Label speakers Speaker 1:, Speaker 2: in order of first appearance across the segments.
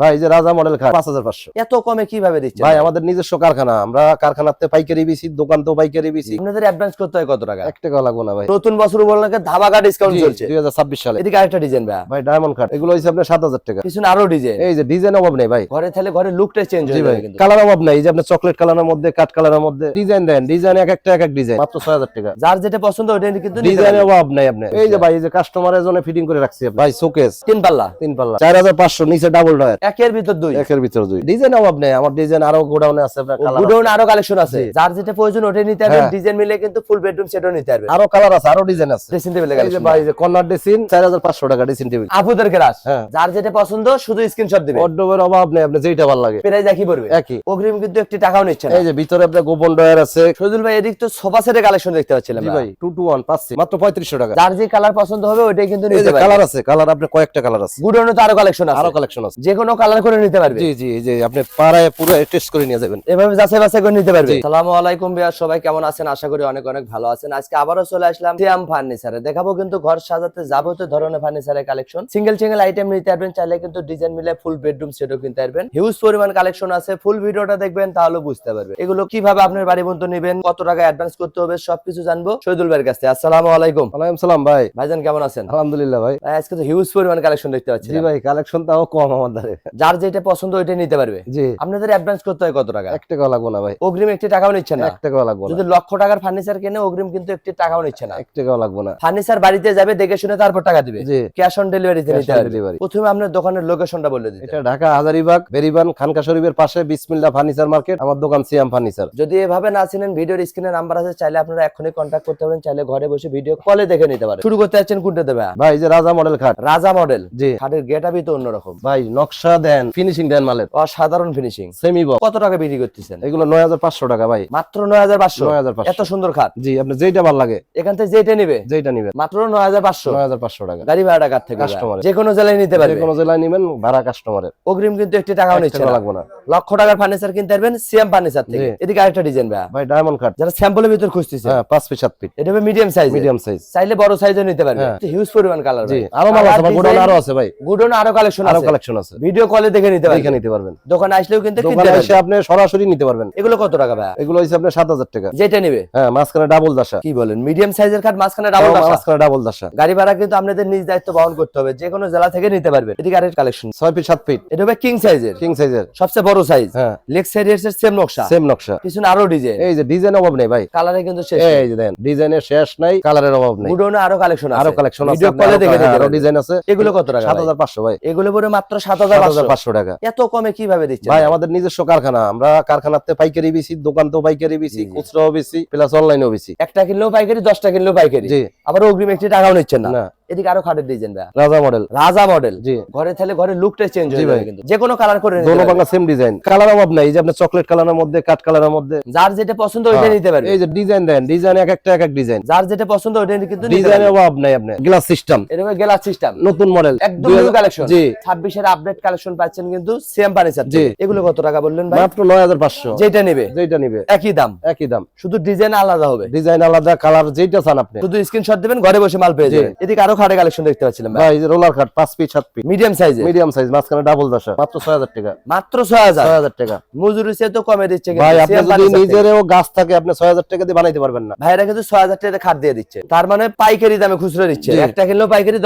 Speaker 1: ভাই এই যে রাজা মডেল খাট পাঁচ হাজার পাঁচশো।
Speaker 2: এত কমে কীভাবে দিচ্ছে
Speaker 1: ভাই আমাদের নিজস্ব কারখানা আমরা কারখানাতে পাইকারি বেশি দোকান তো পাইকারি বেশি
Speaker 2: আপনাদের অ্যাডভান্স করতে হয় কত টাকা?
Speaker 1: এক টাকা লাগবো না ভাই।
Speaker 2: নতুন বছর উপলক্ষে ধামাকা ডিসকাউন্ট চলছে।
Speaker 1: দুই হাজার ছাব্বিশ সালে।
Speaker 2: এদিকে আরেকটা ডিজাইন ভাই।
Speaker 1: ভাই ডায়মন্ড খাট এগুলো হচ্ছে আপনার সাত হাজার টাকা।
Speaker 2: পিছনে আরও ডিজাইন
Speaker 1: এই যে ডিজাইন অভাব নেই ভাই।
Speaker 2: ঘরে তাহলে ঘরে লুকটা চেঞ্জ হয়ে যাবে কিন্তু।
Speaker 1: কালার অভাব নাই এই যে আপনার চকলেট কালারের মধ্যে কাঠ কালারের মধ্যে। ডিজাইন দেন ডিজাইন এক একটা এক এক ডিজাইন মাত্র ছয় হাজার টাকা।
Speaker 2: যার যেটা পছন্দ ওটা কিন্তু নিতে
Speaker 1: ডিজাইনের অভাব নাই আপনি এই যে ভাই। এই যে কাস্টমারের জন্য ফিটিং করে রাখছি ভাই শোকেস
Speaker 2: তিন পাল্লা।
Speaker 1: তিন পাল্লা। চার হাজার পাঁচশো নিচে ডাবল ডয়ার
Speaker 2: একের ভিতর দুই।
Speaker 1: একের ভিতরে দুই। ডিজাইন অভাব নেই আমার ডিজাইন আরও গোডাউনে আছে আপনার
Speaker 2: আরও কালেকশন আছে। যার যেটা প্রয়োজন নিতে পারবেন
Speaker 1: হ্যাঁ।
Speaker 2: ডিজাইন মিলে কিন্তু ফুল বেডরুম সেটও নিতে পারবেন
Speaker 1: আরও কালার আছে আরও ডিজাইন আছে।
Speaker 2: ড্রেসিং টেবিল
Speaker 1: যে ভাই যে কর্নার হাজার পাঁচশো টাকা ডেসিন টেবিল
Speaker 2: আপুদের ক্রাশ
Speaker 1: হ্যাঁ।
Speaker 2: যার যেটা পছন্দ শুধু স্ক্রিনশট দিবেন
Speaker 1: অর্ডবের অভাব নেই আপনি যেইটা ভালো লাগে।
Speaker 2: প্রাইস একই পড়বে।
Speaker 1: একই।
Speaker 2: অগ্রিম কিন্তু একটি টাকাও নিচ্ছে না।
Speaker 1: এই যে ভিতরে আপনার গোপন ডয়ার আছে।
Speaker 2: সজুল ভাই এদিক তো সোফা সেটের কালেকশন দেখতে পাচ্ছিলাম
Speaker 1: জি ভাই টু টু ওয়ান পাচ্ছি মাত্র পঁয়ত্রিশশো টাকা।
Speaker 2: যার যে কালার পছন্দ হবে ওইটাই কিন্তু নিতে
Speaker 1: কালার আছে কালার আপনার কয়েকটা কালার আছে।
Speaker 2: গুডাউনে তো আরও কালেকশন আছে।
Speaker 1: আরও কালেকশন আছে।
Speaker 2: যে কোনো কালার করে নিতে পারবে।
Speaker 1: জি জি যে আপনি পাড়ায় পুরো টেস্ট করে নিয়ে যাবেন।
Speaker 2: এভাবে যাচাই বাছাই করে নিতে পারবে।
Speaker 1: জি।
Speaker 2: সালামু আলাইকুম বিয়ার সবাই কেমন আছেন? আশা করি অনেক অনেক ভালো আছেন। আজকে আবারও চলে আসলাম সিয়াম ফার্নিচারে দেখাবো কিন্তু ঘর সাজাতে যাবতীয় ধরনের ফার্নিচারের কালেকশন সিঙ্গেল সিঙ্গেল আইটেম নিতে পারবেন চাইলে কিন্তু ডিজাইন মিলে ফুল বেডরুম সেটও কিনতে পারবেন। হিউজ পরিমাণ কালেকশন আছে ফুল ভিডিওটা দেখবেন তাহলে বুঝতে পারবে এগুলো কীভাবে আপনার বাড়ি বন্ধ নেবেন কত টাকা অ্যাডভান্স করতে হবে সবকিছু জানব শহীদুল ভাইয়ের কাছে আসসালামু আলাইকুম।
Speaker 1: ওয়ালাইকুম সালাম ভাই।
Speaker 2: ভাইজান কেমন আছেন?
Speaker 1: আলহামদুলিল্লাহ ভাই।
Speaker 2: ভাই, আজকে তো হিউজ পরিমাণ কালেকশন দেখতে পাচ্ছি।
Speaker 1: জি ভাই কালেকশন তাও কম আমার ধারে।
Speaker 2: যার যেটা পছন্দ ওইটাই নিতে পারবে।
Speaker 1: জি।
Speaker 2: আপনাদের অ্যাডভান্স করতে হয় কত টাকা?
Speaker 1: এক টাকা লাগবো না ভাই।
Speaker 2: অগ্রিম একটি টাকাও নিচ্ছেন না।
Speaker 1: এক টাকাও লাগবো
Speaker 2: যদি লক্ষ টাকার ফার্নিচার কিনে অগ্রিম কিন্তু একটি টাকাও নিচ্ছে না।
Speaker 1: এক টাকাও লাগবো না
Speaker 2: ফার্নিচার বাড়িতে যাবে দেখে শুনে তারপর টাকা দিবে।
Speaker 1: জি।
Speaker 2: ক্যাশ অন ডেলিভারিতে নিতে হবে প্রথমে আপনার দোকানের লোকেশনটা বলে দিতে।
Speaker 1: এটা ঢাকা হাজারিবাগ বেরিবান খানকা শরীফের পাশে বিসমিল্লা ফার্নিচার মার্কেট আমার দোকান সিয়াম ফার্নিচার
Speaker 2: যদি এভাবে না চিনেন ভিডিওর স্ক্রিনে নাম্বার আছে চাইলে আপনারা এখনই কন্ট্যাক্ট করতে পারেন চাইলে ঘরে বসে ভিডিও কলে দেখে নিতে পারেন। শুরু করতে যাচ্ছেন কোনটা দেবে?
Speaker 1: ভাই এই যে রাজা মডেল খাট।
Speaker 2: রাজা মডেল
Speaker 1: জি।
Speaker 2: খাটের গেট আপই তো অন্যরকম।
Speaker 1: ভাই নকশা দেন ফিনিশিং দেন মালের।
Speaker 2: অসাধারণ ফিনিশিং
Speaker 1: সেমি বক্স
Speaker 2: কত টাকা বিক্রি করতেছেন?
Speaker 1: এগুলো নয় হাজার পাঁচশো টাকা ভাই।
Speaker 2: মাত্র নয় হাজার পাঁচশো?
Speaker 1: নয় হাজার পাঁচশো।
Speaker 2: এত সুন্দর খাট।
Speaker 1: জি আপনি যেইটা ভালো লাগে।
Speaker 2: এখান থেকে যেটা নিবে?
Speaker 1: যেইটা নিবেন।
Speaker 2: মাত্র নয় হাজার পাঁচশো।
Speaker 1: নয় হাজার পাঁচশো টাকা।
Speaker 2: গাড়ি ভাড়াটা কার থেকে
Speaker 1: এর।
Speaker 2: যে কোনো জেলায় নিতে
Speaker 1: যে কোনো জেলায় নিবেন ভাড়া কাস্টমারের
Speaker 2: অগ্রিম কিন্তু একটি টাকাও নিচ্ছে না।
Speaker 1: লাগবে না।
Speaker 2: লক্ষ টাকার ফার্নিচার কিনতে পারবেন সিএম ফার্নিচার থেকে। এদিকে আরেকটা ডিজাইন ভাই।
Speaker 1: ভাই ডায়মন্ড কাট
Speaker 2: যারা স্যাম্পলের ভিতর খুঁজতেছে।
Speaker 1: হ্যাঁ পাঁচ ফিট সাত ফিট
Speaker 2: এটা হবে মিডিয়াম সাইজ
Speaker 1: মিডিয়াম সাইজ
Speaker 2: চাইলে বড় সাইজও নিতে পারবে।
Speaker 1: হ্যাঁ।
Speaker 2: হিউজ পরিমাণ কালার
Speaker 1: জি। আরও মাল আছে গোডাউন আরও আছে ভাই।
Speaker 2: গুডন আরও কালেকশন আরও
Speaker 1: কালেকশন আছে।
Speaker 2: ভিডিও কলে দেখে নিতে
Speaker 1: দেখে নিতে পারবেন।
Speaker 2: দোকানে আসলেও কিন্তু
Speaker 1: দোকানে এসে আপনি সরাসরি নিতে পারবেন।
Speaker 2: এগুলো কত টাকা ভাই
Speaker 1: এগুলো হচ্ছে আপনার সাত হাজার টাকা।
Speaker 2: যেটা নিবে?
Speaker 1: হ্যাঁ মাঝখানে ডাবল দাসা।
Speaker 2: কি বলেন? মিডিয়াম সাইজের কাঠ মাঝখানে ডাবল
Speaker 1: মাঝখানে ডাবল দাসা।
Speaker 2: গাড়ি ভাড়া কিন্তু আপনাদের নিজ দায়িত্ব বহন করতে হবে। যে কোনো জেলা থেকে নিতে পারবে এদিকে আরেকটা কালেকশন
Speaker 1: ছয় ফিট সাত ফিট
Speaker 2: এটা হবে কিং সাইজের
Speaker 1: কিং সাইজের
Speaker 2: সবচেয়ে বড় সাইজ
Speaker 1: হ্যাঁ।
Speaker 2: লেগ সাইডের সেম নকশা।
Speaker 1: সেম নকশা।
Speaker 2: পিছনে আরও ডিজাইন
Speaker 1: এই যে ডিজাইন অভাব নেই ভাই।
Speaker 2: কালারে কিন্তু শেষ
Speaker 1: এই যে দেন ডিজাইনের শেষ নাই কালারের অভাব নেই।
Speaker 2: গুডনে আরও কালেকশন আছে।
Speaker 1: আরও কালেকশন আছে
Speaker 2: ভিডিও কলে দেখে
Speaker 1: হ্যাঁ,
Speaker 2: নিতে আরও
Speaker 1: ডিজাইন আছে।
Speaker 2: এগুলো কত টাকা
Speaker 1: সাত হাজার পাঁচশো ভাই?
Speaker 2: এগুলো পরে মাত্র সাত হাজার
Speaker 1: পাঁচশো টাকা।
Speaker 2: এত কমে কীভাবে দিচ্ছে
Speaker 1: ভাই আমাদের নিজস্ব কারখানা। আমরা কারখানাতে পাইকারি বেশি দোকান তো পাইকারি বেশি। খুচরাও বেশি প্লাস অনলাইনও বেশি
Speaker 2: একটা কিনলেও পাইকারি দশটা কিনলেও পাইকারি। আবার অগ্রিম একটি টাকাও নিচ্ছেন না। এদিকে আরও খাটের ডিজাইন ভাই।
Speaker 1: রাজা মডেল
Speaker 2: রাজা মডেল
Speaker 1: জি।
Speaker 2: ঘরে তাহলে ঘরে লুকটা চেঞ্জ হয়ে যাবে কিন্তু। যে কোনো কালার করে
Speaker 1: দোনো বাংলা সেম ডিজাইন কালার অভাব নাই এই যে আপনার চকলেট কালারের মধ্যে কাঠ কালারের মধ্যে।
Speaker 2: যার যেটা পছন্দ ওইটা
Speaker 1: হ্যাঁ,
Speaker 2: নিতে পারবে।
Speaker 1: এই যে ডিজাইন দেন ডিজাইন এক একটা এক এক ডিজাইন
Speaker 2: যার যেটা পছন্দ ওইটা কিন্তু নিতে
Speaker 1: ডিজাইনের
Speaker 2: পারবে।
Speaker 1: অভাব নাই আপনার। গ্লাস সিস্টেম
Speaker 2: এরকম গ্লাস সিস্টেম
Speaker 1: নতুন মডেল
Speaker 2: একদম নিউ কালেকশন
Speaker 1: জি।
Speaker 2: 26 এর আপডেট কালেকশন পাচ্ছেন কিন্তু সেম ফার্নিচার
Speaker 1: জি।
Speaker 2: এগুলো কত টাকা বললেন ভাই?
Speaker 1: মাত্র নয় হাজার পাঁচশো।
Speaker 2: যেটা নেবে।
Speaker 1: যেটা নিবে।
Speaker 2: একই দাম।
Speaker 1: একই দাম।
Speaker 2: শুধু ডিজাইন আলাদা হবে।
Speaker 1: ডিজাইন আলাদা কালার যেটা চান আপনি।
Speaker 2: শুধু স্ক্রিনশট দিবেন ঘরে বসে মাল পেয়ে যাবেন। এদিকে আরও খাটে কালেকশন দেখতে পাচ্ছিলাম ভাই।
Speaker 1: ভাই এই যে roller cut piece piece
Speaker 2: medium সাইজে
Speaker 1: মিডিয়াম সাইজ মাঝখানে ডাবল দশা মাত্র ছয় হাজার টাকা।
Speaker 2: মাত্র 6000
Speaker 1: টাকা।
Speaker 2: মজুরি সে তো কমে দিচ্ছে
Speaker 1: ভাই আপনি যদি নিজেরও গাছ থাকে আপনি ছয় হাজার টাকা দিয়ে বানাইতে পারবেন না।
Speaker 2: ভাইরা কিন্তু ছয় হাজার টাকা খাট দিয়ে দিচ্ছে। তার মানে পাইকারি দামে খুচরো দিচ্ছে। একটা পাইকারি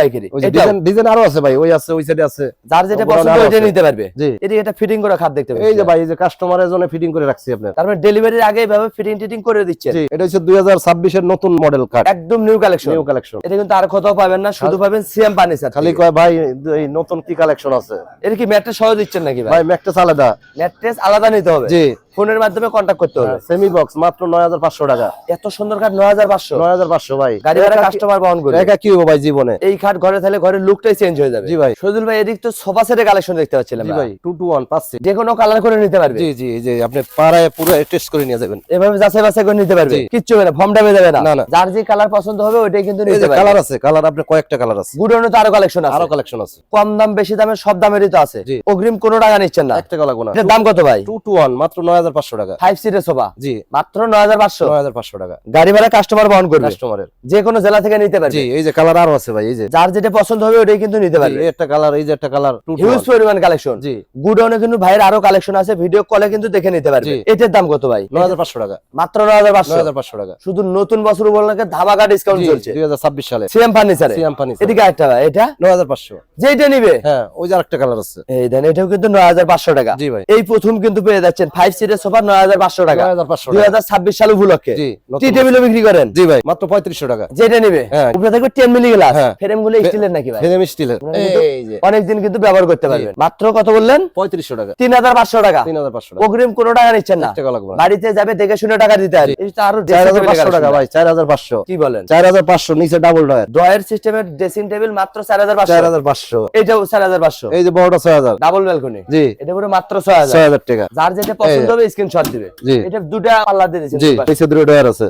Speaker 2: পাইকারি।
Speaker 1: ডিজাইন ডিজাইন আরও আছে ভাই ওই আছে ওই সাইডে আছে।
Speaker 2: যার যেটা পছন্দ ওইটা নিতে পারবে। এদিকে ফিটিং করা খাট দেখতে
Speaker 1: এই যে ভাই এই যে কাস্টমারের জন্য ফিটিং করে রাখছি আপনার।
Speaker 2: তার মানে ডেলিভারির আগে এভাবে ফিটিং টিটিং করে দিচ্ছে
Speaker 1: এটা হচ্ছে দুই হাজার ছাব্বিশের নতুন মডেল কার্ড
Speaker 2: একদম নিউ কালেকশন
Speaker 1: নিউ কালেকশন
Speaker 2: এটা কিন্তু আর কোথাও পাবেন না শুধু পাবেন সিএম ফার্নিচার
Speaker 1: খালি কয় ভাই এই নতুন কি কালেকশন আছে?
Speaker 2: এর কি ম্যাট্রেস সহ দিচ্ছেন নাকি ভাই?
Speaker 1: ভাই ম্যাকটেস আলাদা।
Speaker 2: ম্যাট্রেস আলাদা নিতে হবে।
Speaker 1: জি।
Speaker 2: ফোনের মাধ্যমে কন্ট্যাক্ট করতে হবে।
Speaker 1: সেমি বক্স মাত্র নয় হাজার পাঁচশো টাকা।
Speaker 2: এত সুন্দর নয় হাজার পাঁচশো?
Speaker 1: ভাই।
Speaker 2: গাড়ি ভাড়া কাস্টমার বহন করে।
Speaker 1: একা কি হব ভাই জীবনে?
Speaker 2: এই খাট ঘরে তাহলে ঘরের লুকটাই চেঞ্জ হয়ে যাবে।
Speaker 1: জি ভাই।
Speaker 2: সজুল ভাই এদিক তো সোফা সেটের কালেকশন দেখতে পাচ্ছিলাম
Speaker 1: জি ভাই টু টু ওয়ান পাচ্ছি
Speaker 2: যে কোনো কালার করে নিতে পারবে।
Speaker 1: জি জি যে আপনি পাড়ায় পুরো টেস্ট করে নিয়ে যাবেন।
Speaker 2: এভাবে যাচাই বাছাই করে নিতে পারবে।
Speaker 1: জি।
Speaker 2: কিচ্ছু হবে না ফর্ম ডাবে যাবে না।
Speaker 1: না।
Speaker 2: যার যে কালার পছন্দ হবে ওইটাই কিন্তু নিতে পারবে।
Speaker 1: কালার আছে কালার আপনার কয়েকটা কালার আছে।
Speaker 2: গুডাউনে তো আরও কালেকশন আছে।
Speaker 1: আরও কালেকশন আছে।
Speaker 2: কম দাম বেশি দামে সব দামেরই তো আছে।
Speaker 1: জি।
Speaker 2: অগ্রিম কোনো টাকা নিচ্ছেন না।
Speaker 1: এক টাকা লাগবে না।
Speaker 2: দাম কত ভাই?
Speaker 1: টু টু ওয়ান মাত্র নয় হাজার পাঁচশো টাকা।
Speaker 2: ফাইভ সিটের সোফা
Speaker 1: জি।
Speaker 2: মাত্র নয় হাজার পাঁচশো?
Speaker 1: নয় হাজার পাঁচশো টাকা।
Speaker 2: গাড়ি ভাড়া কাস্টমার বহন করবে?
Speaker 1: কাস্টমারের
Speaker 2: যে কোনো জেলা থেকে নিতে পারবে?
Speaker 1: জি এই যে কালার আরও আছে ভাই এই যে।
Speaker 2: যার যেটা পছন্দ হবে ওটাই কিন্তু নিতে পারবে।
Speaker 1: এই একটা কালার এই যে একটা কালার
Speaker 2: হিউজ পরিমাণ কালেকশন
Speaker 1: জি।
Speaker 2: গুডাউনে কিন্তু ভাইয়ের আরও কালেকশন আছে ভিডিও কলে কিন্তু দেখে নিতে পারবে। এটার দাম কত ভাই?
Speaker 1: নয় হাজার পাঁচশো টাকা।
Speaker 2: মাত্র নয় হাজার পাঁচশো।
Speaker 1: নয় হাজার পাঁচশো টাকা।
Speaker 2: শুধু নতুন বছর উপলক্ষে ধামাকা ডিসকাউন্ট চলছে।
Speaker 1: দুই হাজার ছাব্বিশ
Speaker 2: ফার্নিচারে এদিকে এটা? যেটা নিবে?
Speaker 1: হ্যাঁ ওই যে আরেকটা কালার আছে।
Speaker 2: এই দেন এটাও কিন্তু নয় হাজার পাঁচশো টাকা।
Speaker 1: জি ভাই।
Speaker 2: এই প্রথম কিন্তু পেয়ে যাচ্ছেন ফাইভ সিটের সোফা নয় হাজার পাঁচশো টাকা।
Speaker 1: নয় হাজার পাঁচশো
Speaker 2: দুই
Speaker 1: টাকা
Speaker 2: হাজার ছাব্বিশ সাল উপলক্ষে। টি টেবিলও বিক্রি করেন।
Speaker 1: জি ভাই মাত্র পঁয়ত্রিশশো টাকা।
Speaker 2: যেটা নিবে?
Speaker 1: হ্যাঁ।
Speaker 2: উপরে থাকবে টেন মিলি গ্লাস
Speaker 1: হ্যাঁ।
Speaker 2: ফ্রেমগুলো স্টিলের নাকি ভাই?
Speaker 1: ফেনেমি স্টিলের এই যে।
Speaker 2: অনেকদিন কিন্তু ব্যবহার করতে পারবেন। মাত্র কত বললেন?
Speaker 1: পঁয়ত্রিশশো টাকা।
Speaker 2: তিন হাজার পাঁচশো টাকা।
Speaker 1: তিন হাজার পাঁচশো টাকা।
Speaker 2: অগ্রিম কোনো টাকা নিচ্ছেন না। বাড়িতে যাবে দেখে শুনে টাকা দিতে হবে। এটা আরও
Speaker 1: চার হাজার পাঁচশো টাকা ভাই চার হাজার পাঁচশো।
Speaker 2: কি বলেন?
Speaker 1: চার হাজার পাঁচশো নিচে ডাবল ডয়ার
Speaker 2: সিস্টেমের ড্রেসিং টেবিল মাত্র চার হাজার পাঁচশো।
Speaker 1: চার হাজার পাঁচশো।
Speaker 2: এটাও চার হাজার পাঁচশো।
Speaker 1: এই যে বড়টা ছয় হাজার।
Speaker 2: ডাবল ব্যালকনি
Speaker 1: জি।
Speaker 2: এটা পুরো মাত্র ছয় হাজার।
Speaker 1: ছয় হাজার টাকা।
Speaker 2: যার যেটা পছন্দ হবে স্ক্রিনশট দিবে।
Speaker 1: জি।
Speaker 2: এটা দুটা পাল্লা দিয়ে
Speaker 1: জি নিচে দুটো ডয়ার আছে।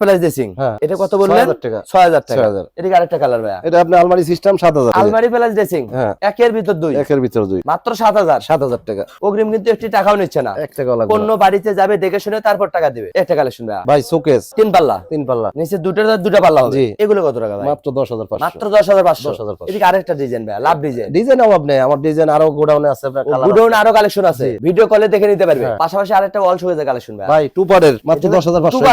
Speaker 2: প্লাস ড্রেসিং
Speaker 1: হ্যাঁ।
Speaker 2: এটা কত বললেন?
Speaker 1: 6,000 টাকা।
Speaker 2: ছয় হাজার টাকা।
Speaker 1: 6,000
Speaker 2: এদিকে আরেকটা কালার ভাইয়া?
Speaker 1: এটা আপনার আলমারি সিস্টেম সাত হাজার।
Speaker 2: আলমারি প্লাস ড্রেসিং
Speaker 1: হ্যাঁ।
Speaker 2: একের ভিতর দুই।
Speaker 1: একের ভিতর দুই।
Speaker 2: মাত্র সাত হাজার।
Speaker 1: সাত হাজার টাকা।
Speaker 2: অগ্রিম কিন্তু একটি টাকাও নিচ্ছে না।
Speaker 1: এক টাকা লাগবে
Speaker 2: অন্য বাড়িতে যাবে দেখে শুনে তারপর টাকা দিবে। একটা কালেকশন
Speaker 1: ভাই শোকেস
Speaker 2: তিন পাল্লা।
Speaker 1: তিন পাল্লা।
Speaker 2: নিচে দুটো দুটা পাল্লা হবে। এগুলো কত টাকা ভাই?
Speaker 1: মাত্র দশ হাজার পাঁচশো।
Speaker 2: মাত্র দশ হাজার পাঁচশো।
Speaker 1: 10,500
Speaker 2: এদিকে আরেকটা ডিজাইন ভাইয়া লাভ ডিজাইন
Speaker 1: ডিজাইন অভাব নেই আমার ডিজাইন আরও গোডাউনে আছে
Speaker 2: আরও কালেকশন আছে। ভিডিও কলে দেখে নিতে পারবে।
Speaker 1: হ্যাঁ।
Speaker 2: পাশাপাশি আরেকটা অল কালেকশন
Speaker 1: ভাই টু মাত্র দশ হাজার পাঁচশো?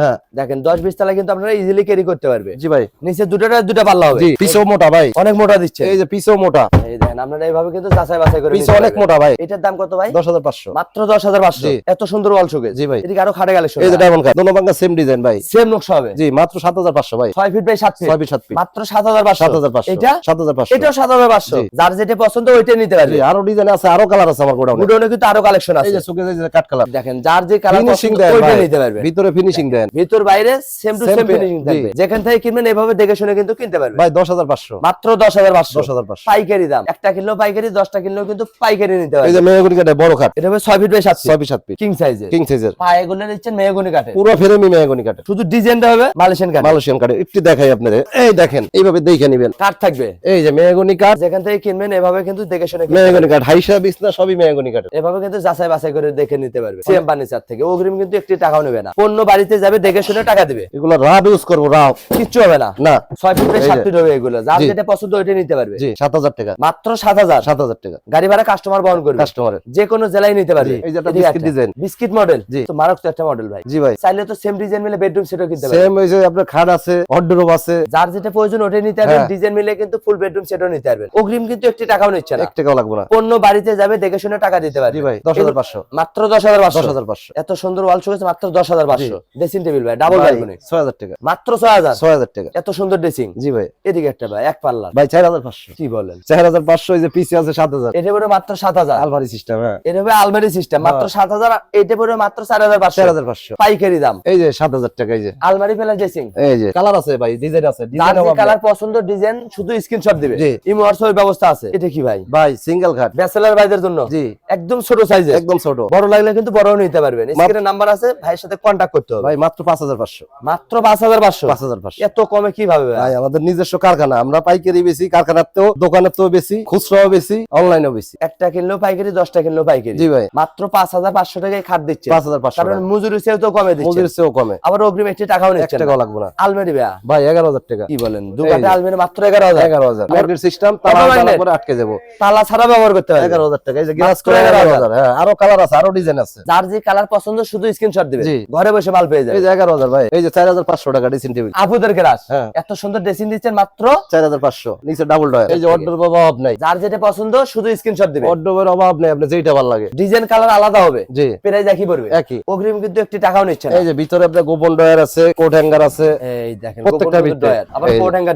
Speaker 1: হ্যাঁ।
Speaker 2: দেখেন দশ বিশ তালা কিন্তু আপনারা ইজিলি ক্যারি করতে পারবে।
Speaker 1: জি ভাই।
Speaker 2: নিচে দুটোটা দুটা পাল্লা হবে।
Speaker 1: পিসও মোটা ভাই।
Speaker 2: অনেক মোটা দিচ্ছে।
Speaker 1: এই যে পিসও মোটা।
Speaker 2: এই দেখেন আপনারা এইভাবে কিন্তু যাচাই বাছাই করে
Speaker 1: পিস
Speaker 2: নিতে
Speaker 1: অনেক মোটা ভাই।
Speaker 2: এটার দাম কত ভাই?
Speaker 1: দশ হাজার পাঁচশো।
Speaker 2: মাত্র দশ হাজার পাঁচশো। এত সুন্দর ওয়াল শোকেস
Speaker 1: জি ভাই।
Speaker 2: এদিকে আরও খাটে কালেকশন
Speaker 1: এই যে ডায়মন্ড কাট দোনো বাঙ্গা সেম ডিজাইন ভাই।
Speaker 2: সেম নকশা হবে।
Speaker 1: জি মাত্র সাত হাজার পাঁচশো ভাই।
Speaker 2: ছয় ফিট বাই সাত ফিট
Speaker 1: ছয় ফিট সাত
Speaker 2: মাত্র সাত হাজার পাঁচশো।
Speaker 1: সাত হাজার পাঁচশো।
Speaker 2: এটা?
Speaker 1: সাত হাজার পাঁচশো।
Speaker 2: এটাও সাত হাজার পাঁচশো।
Speaker 1: জি।
Speaker 2: যার যেটা পছন্দ ওইটাই নিতে পারবে।
Speaker 1: আরও ডিজাইন আছে আরও কালার আছে আমার গোডাউনে।
Speaker 2: গুডাউনে কিন্তু আরও কালেকশন
Speaker 1: এই যে শোকেস যে কাট কালার
Speaker 2: দেখেন যার যে কালার
Speaker 1: ফিনিশিং দেন
Speaker 2: ওইটাই নিতে পারবে।
Speaker 1: ভিতরে ফিনিশিং দেন।
Speaker 2: ভিতর বাইরে সেম টু সেম ফিনিশিং থাকবে। যেখান থেকে কিনবেন এভাবে দেখে শুনে কিন্তু কিনতে পারবে।
Speaker 1: ভাই দশ হাজার পাঁচশো।
Speaker 2: মাত্র দশ হাজার পাঁচশো।
Speaker 1: দশ হাজার পাঁচশো।
Speaker 2: পাইকারি দাম। একটা কিনলেও পাইকারি দশটা কিনলেও কিন্তু পাইকারি নিতে
Speaker 1: এই যে মেহগুনি কাটে বড় খাট
Speaker 2: এটা হবে ছয় ফিট বাই সাত
Speaker 1: ছয় ফিট সাত ফিট
Speaker 2: কিং সাইজে
Speaker 1: কিং সাইজের
Speaker 2: পায়ে গুলো নিচ্ছেন মেহগুনি কাঠে
Speaker 1: পুরো ফ্রেমই মেহগুনি কাটে
Speaker 2: শুধু ডিজাইনটা হবে মালয়েশিয়ান কাঠ
Speaker 1: মালয়েশিয়ান কাটে একটু দেখাই আপনাদের এই দেখেন এইভাবে দেখে নিবেন।
Speaker 2: কাঠ থাকবে।
Speaker 1: এই যে মেহগুনি কাঠ
Speaker 2: যেখান থেকে কিনবেন এভাবে কিন্তু দেখে শুনে
Speaker 1: মেহগুনি কাঠ হাইসা বিছনা সবই মেহগুনি কাটে
Speaker 2: এভাবে কিন্তু যাচাই বাছাই করে দেখে নিতে পারবে সিএম ফার্নিচার থেকে। অগ্রিম কিন্তু একটি টাকাও নেবে না। পণ্য বাড়িতে যাবে দেখে শুনে টাকা দিবে।
Speaker 1: এগুলো রাব ইউজ করব রাব
Speaker 2: কিচ্ছু হবে না।
Speaker 1: না।
Speaker 2: ছয় ফিট সাত ফিট হবে এগুলো। যার যেটা পছন্দ ওইটা নিতে পারবে।
Speaker 1: জি সাত হাজার টাকা।
Speaker 2: মাত্র সাত হাজার।
Speaker 1: সাত হাজার টাকা।
Speaker 2: গাড়ি ভাড়া কাস্টমার বহন করবে।
Speaker 1: কাস্টমারের
Speaker 2: যে কোনো জেলায় নিতে পারবে।
Speaker 1: এই যে
Speaker 2: এদিকে
Speaker 1: biscuit
Speaker 2: বিস্কিট মডেল
Speaker 1: জি।
Speaker 2: তো মারক তো একটা মডেল ভাই।
Speaker 1: জি ভাই।
Speaker 2: চাইলে তো সেম ডিজাইন মিলে বেডরুম সেটও কিনতে পারবে।
Speaker 1: সেম ওই যে আপনার খাট আছে হড্ডরোব আছে।
Speaker 2: যার যেটা প্রয়োজন ওটাই নিতে পারবেন।
Speaker 1: হ্যাঁ।
Speaker 2: ডিজাইন মিলে কিন্তু ফুল বেডরুম সেটও নিতে পারবেন। অগ্রিম কিন্তু একটি টাকাও নিচ্ছে না।
Speaker 1: এক টাকাও লাগবে না।
Speaker 2: পণ্য বাড়িতে যাবে দেখে শুনে টাকা দিতে পারবে।
Speaker 1: জি ভাই দশ হাজার পাঁচশো।
Speaker 2: মাত্র দশ হাজার
Speaker 1: দশ
Speaker 2: পাঁচশো
Speaker 1: হাজার পাঁচশো।
Speaker 2: এত সুন্দর ওয়াল শোকেস মাত্র দশ হাজার পাঁচশো। ড্রেসিং টেবিল ভাই ডাবল ব্যালকনি
Speaker 1: ছয় হাজার টাকা।
Speaker 2: মাত্র ছয় হাজার।
Speaker 1: ছয় হাজার টাকা।
Speaker 2: এত সুন্দর ড্রেসিং
Speaker 1: জি ভাই।
Speaker 2: এদিকে একটা ভাই এক পাল্লা।
Speaker 1: ভাই চার হাজার পাঁচশো।
Speaker 2: কি বলেন?
Speaker 1: চার হাজার পাঁচশো এই যে পিসি আছে সাত হাজার।
Speaker 2: এটা পড়ে মাত্র সাত হাজার।
Speaker 1: আলমারি সিস্টেম হ্যাঁ।
Speaker 2: এটা হবে আলমারি সিস্টেম মাত্র সাত হাজার এটা পড়ে মাত্র চার হাজার পাঁচশো।
Speaker 1: চার হাজার পাঁচশো।
Speaker 2: পাইকারি দাম।
Speaker 1: এই যে সাত হাজার টাকা এই যে।
Speaker 2: আলমারি ফেলা ড্রেসিং
Speaker 1: এই যে। কালার আছে ভাই ডিজাইন আছে।
Speaker 2: যার যে কালার পছন্দ ডিজাইন শুধু স্ক্রিনশট দিবে। ইমো হোয়াটসঅ্যাপ ব্যবস্থা আছে। এটা কি ভাই?
Speaker 1: ভাই সিঙ্গেল খাট
Speaker 2: ব্যাচেলার ভাইদের জন্য।
Speaker 1: জি।
Speaker 2: একদম ছোট সাইজের
Speaker 1: একদম ছোট।
Speaker 2: বড় লাগলে কিন্তু বড়ও নিতে পারবেন। স্ক্রিনে নাম্বার আছে ভাইয়ের সাথে কন্ট্যাক্ট করতে হবে।
Speaker 1: ভাই মাত্র পাঁচ হাজার পাঁচশো।
Speaker 2: মাত্র পাঁচ হাজার পাঁচশো?
Speaker 1: পাঁচ হাজার পাঁচশো।
Speaker 2: এত কমে কীভাবে ভাই?
Speaker 1: ভাই আমাদের নিজস্ব কারখানা। আমরা পাইকারি বেশি কারখানার তো দোকানের তো বেশি খুচরাও বেশি অনলাইনেও বেশি।
Speaker 2: একটা কিনলেও পাইকারি দশটা কিনলেও পাইকারি।
Speaker 1: জি ভাই।
Speaker 2: মাত্র পাঁচ হাজার পাঁচশো টাকায় খাট দিচ্ছে।
Speaker 1: পাঁচ হাজার পাঁচশো
Speaker 2: কারণ মজুরি চেয়েও তো কমে দিচ্ছে।
Speaker 1: মজুরির চেয়েও কমে।
Speaker 2: আবার অগ্রিম একটি টাকাও নিচ্ছে
Speaker 1: টাকাও লাগবে না।
Speaker 2: আলমারি
Speaker 1: ভাই এগারো হাজার টাকা।
Speaker 2: কি বলেন? দুকাটে
Speaker 1: যে।
Speaker 2: আলমারি মাত্র এগারো হাজার।
Speaker 1: এগারো হাজার। Magnet system
Speaker 2: Auto magnet?
Speaker 1: করে আটকে যাব।
Speaker 2: তালা ছাড়া ব্যবহার করতে
Speaker 1: এগারো হাজার টাকা এই যে গ্লাস করে
Speaker 2: 11,000
Speaker 1: হ্যাঁ আরও কালার আছে আরও ডিজাইন আছে।
Speaker 2: যার যে কালার পছন্দ শুধু স্ক্রিনশট দিবে।
Speaker 1: জি।
Speaker 2: ঘরে বসে মাল পেয়ে যাবে।
Speaker 1: এই যে এগারো হাজার ভাই এই যে চার হাজার পাঁচশো টাকা ড্রেসিং টেবিল
Speaker 2: আপুদের গ্লাস
Speaker 1: হ্যাঁ।
Speaker 2: এত সুন্দর ড্রেসিং দিচ্ছেন মাত্র
Speaker 1: চার হাজার পাঁচশো নিচে ডাবল ডয়ার এই যে অর্ডার অভাব নাই।
Speaker 2: যার যেটা পছন্দ শুধু স্ক্রিনশট দিবে।
Speaker 1: অর্ডারের অভাব নেই আপনি যেইটা ভালো লাগে।
Speaker 2: ডিজাইন কালার আলাদা হবে।
Speaker 1: জি।
Speaker 2: প্রাইস একই পড়বে।
Speaker 1: একই।
Speaker 2: অগ্রিম কিন্তু একটি টাকাও নিচ্ছে না।
Speaker 1: এই যে ভিতরে আপনার গোপন ডয়ার আছে কোট হ্যাঙ্গার আছে।
Speaker 2: এই দেখেন
Speaker 1: প্রত্যেকটা ভিতরে।
Speaker 2: ডয়ার, আবার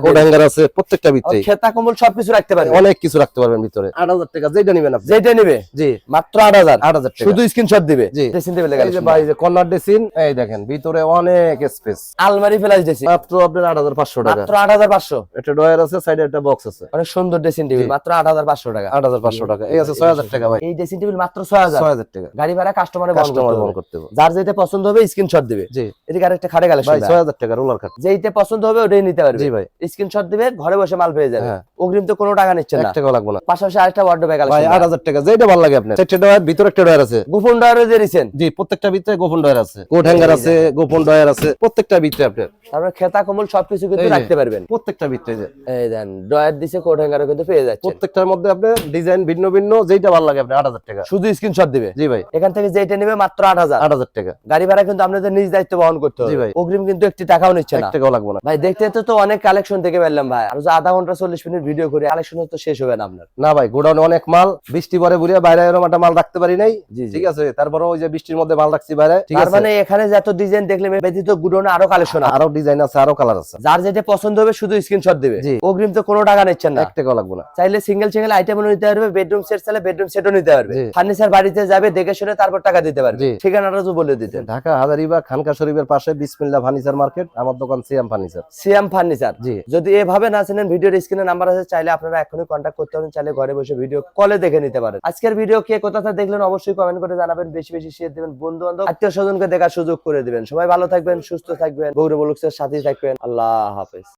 Speaker 2: কোট হ্যাঙ্গার
Speaker 1: আছে প্রত্যেকটা ভিতরে
Speaker 2: খেতা কম্বল সবকিছু রাখতে পারবে?
Speaker 1: অনেক কিছু রাখতে পারবেন ভিতরে। আট হাজার টাকা যেটা নিবেন আপনি।
Speaker 2: যেটা নিবে?
Speaker 1: জি।
Speaker 2: মাত্র আট হাজার।
Speaker 1: টাকা।
Speaker 2: শুধু স্ক্রিনশট দিবে।
Speaker 1: জি।
Speaker 2: ড্রেসিং টেবিল
Speaker 1: এই ভাই যে কর্নার ড্রেসিং এই দেখেন ভিতরে অনেক স্পেস
Speaker 2: আলমারি ফ্ল্যাশ ড্রেসিং
Speaker 1: মাত্র আপনার আট হাজার পাঁচশো টাকা।
Speaker 2: মাত্র আট হাজার পাঁচশো।
Speaker 1: একটা ডয়ার আছে সাইডে একটা বক্স আছে।
Speaker 2: অনেক সুন্দর ড্রেসিং টেবিল মাত্র আট হাজার পাঁচশো টাকা।
Speaker 1: আট হাজার পাঁচশো টাকা। এই আছে ছয় হাজার টাকা ভাই।
Speaker 2: এই ড্রেসিং টেবিল মাত্র ছয় হাজার।
Speaker 1: টাকা।
Speaker 2: গাড়ি ভাড়া কাস্টমারে
Speaker 1: কাস্টমার করতে হবে।
Speaker 2: যার যেটা পছন্দ হবে স্ক্রিনশট দিবে।
Speaker 1: জি।
Speaker 2: এদিকে আরেকটা খাটে
Speaker 1: ভাই হাজার টাকা রোলার কাট
Speaker 2: যেইটা পছন্দ হবে ওটাই নিতে পারবে।
Speaker 1: জি ভাই।
Speaker 2: স্ক্রিনশট দিবে ঘরে বসে মাল পেয়ে যাবে।
Speaker 1: হ্যাঁ।
Speaker 2: অগ্রিম তো কোনো টাকা নিচ্ছে না।
Speaker 1: লাগবে না
Speaker 2: পাশাপাশি আরেকটা
Speaker 1: ভাই আট হাজার টাকা যেটা ভালো লাগে আপনার। চারটে ডয়ার ভিতরে একটা ডয়ার আছে।
Speaker 2: গোপন ডয়ারে যে
Speaker 1: জি প্রত্যেকটা ভিতরে গোপন ডয়ার আছে। কোট হ্যাঙ্গার আছে গোপন ডয়ার আছে প্রত্যেকটা ভিতরে আপনার।
Speaker 2: তারপরে খেতা কমল সবকিছু কিন্তু রাখতে পারবেন।
Speaker 1: প্রত্যেকটা ভিতরে যে।
Speaker 2: এই দেন ডয়ার দিছে কোট হ্যাঙ্গারও কিন্তু পেয়ে যাচ্ছে।
Speaker 1: প্রত্যেকটার মধ্যে আপনার ডিজাইন ভিন্ন ভিন্ন যেটা ভালো লাগে টাকা।
Speaker 2: শুধু স্ক্রিনশট দিবে।
Speaker 1: জি ভাই।
Speaker 2: এখান থেকে যেটা নেবে মাত্র আট হাজার।
Speaker 1: আট হাজার টাকা।
Speaker 2: গাড়ি ভাড়া কিন্তু আপনাদের নিজ দায়িত্ব বহন করতে হবে।
Speaker 1: জি ভাই।
Speaker 2: অগ্রিম কিন্তু একটি টাকাও নিচ্ছে না।
Speaker 1: টাকাও লাগবে না।
Speaker 2: ভাই দেখতে তো অনেক কালেকশন থেকে পারলাম ভাই। আর আধা ঘণ্টা চল্লিশ মিনিট ভিডিও করে কালেকশন তো শেষ হবে না আপনার।
Speaker 1: না ভাই গোডাউনে অনেক মাল বৃষ্টি পরে বুড়িয়া বাইরে এরকম একটা মাল রাখতে পারি নাই। ঠিক আছে? তারপরে ওই যে বৃষ্টির মধ্যে মাল রাখছি বাইরে। ঠিক আছে?
Speaker 2: মানে এখানে যত ডিজাইন দেখলে ব্যতীত গুডোনে আরও কালেকশন
Speaker 1: আরও ডিজাইন আছে আরও কালার আছে।
Speaker 2: যার যেটা পছন্দ হবে শুধু স্ক্রিনশট দিবে। অগ্রিম তো কোনো টাকা নিচ্ছেন না।
Speaker 1: এক টাকাও লাগবে না।
Speaker 2: চাইলে সিঙ্গেল সিঙ্গেল আইটেম নিতে পারবে বেডরুম সেট চাইলে বেডরুম সেটও নিতে পারবে। ফার্নিচার বাড়িতে যাবে দেখে শুনে তারপর টাকা দিতে পারবে। ঠিকানাটা তো বলে দিতেন।
Speaker 1: ঢাকা হাজারিবাগ খানকা শরীফের পাশে বিসমিল্লাহ ফার্নিচার মার্কেট আমার দোকান সিয়াম ফার্নিচার
Speaker 2: সিএম ফার্নিচার
Speaker 1: জি।
Speaker 2: যদি এভাবে না চেনেন ভিডিওর স্ক্রিনে নাম্বার আছে চাইলে আপনারা এখনই কন্ট্যাক্ট করতে পারেন চাইলে ঘরে বসে ভিডিও কলে দেখে নিতে পারেন। আজকের ভিডিও কে কোথা দেখলেন অবশ্যই কমেন্ট করে জানাবেন বেশি বেশি শেয়ার দিবেন বন্ধু বান্ধব আত্মীয় স্বজনকে দেখার সুযোগ করে দিবেন। সবাই ভালো থাকবেন সুস্থ থাকবেন গৌরব সাথেই থাকবেন। আল্লাহ হাফেজ।